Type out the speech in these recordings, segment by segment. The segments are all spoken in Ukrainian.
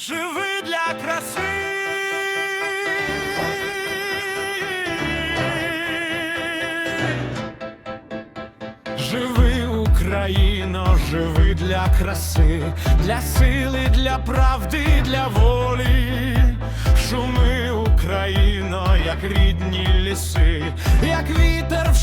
живи для краси. Живи, Україно, живи для краси, для сили, для правди, для волі. Шуми, Україно, як рідні ліси, як вітер в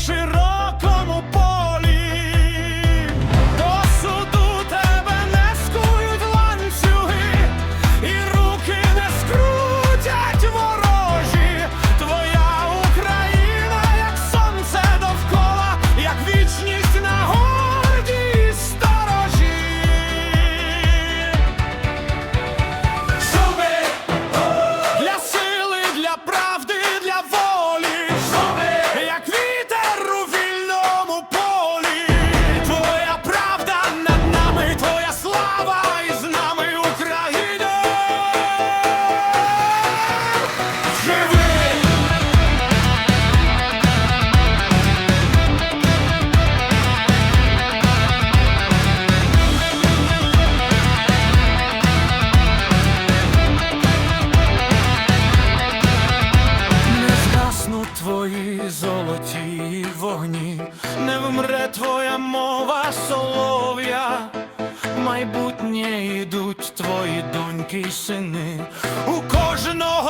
не вмре твоя мова солов'я, майбутнє йдуть твої доньки й сини, у кожного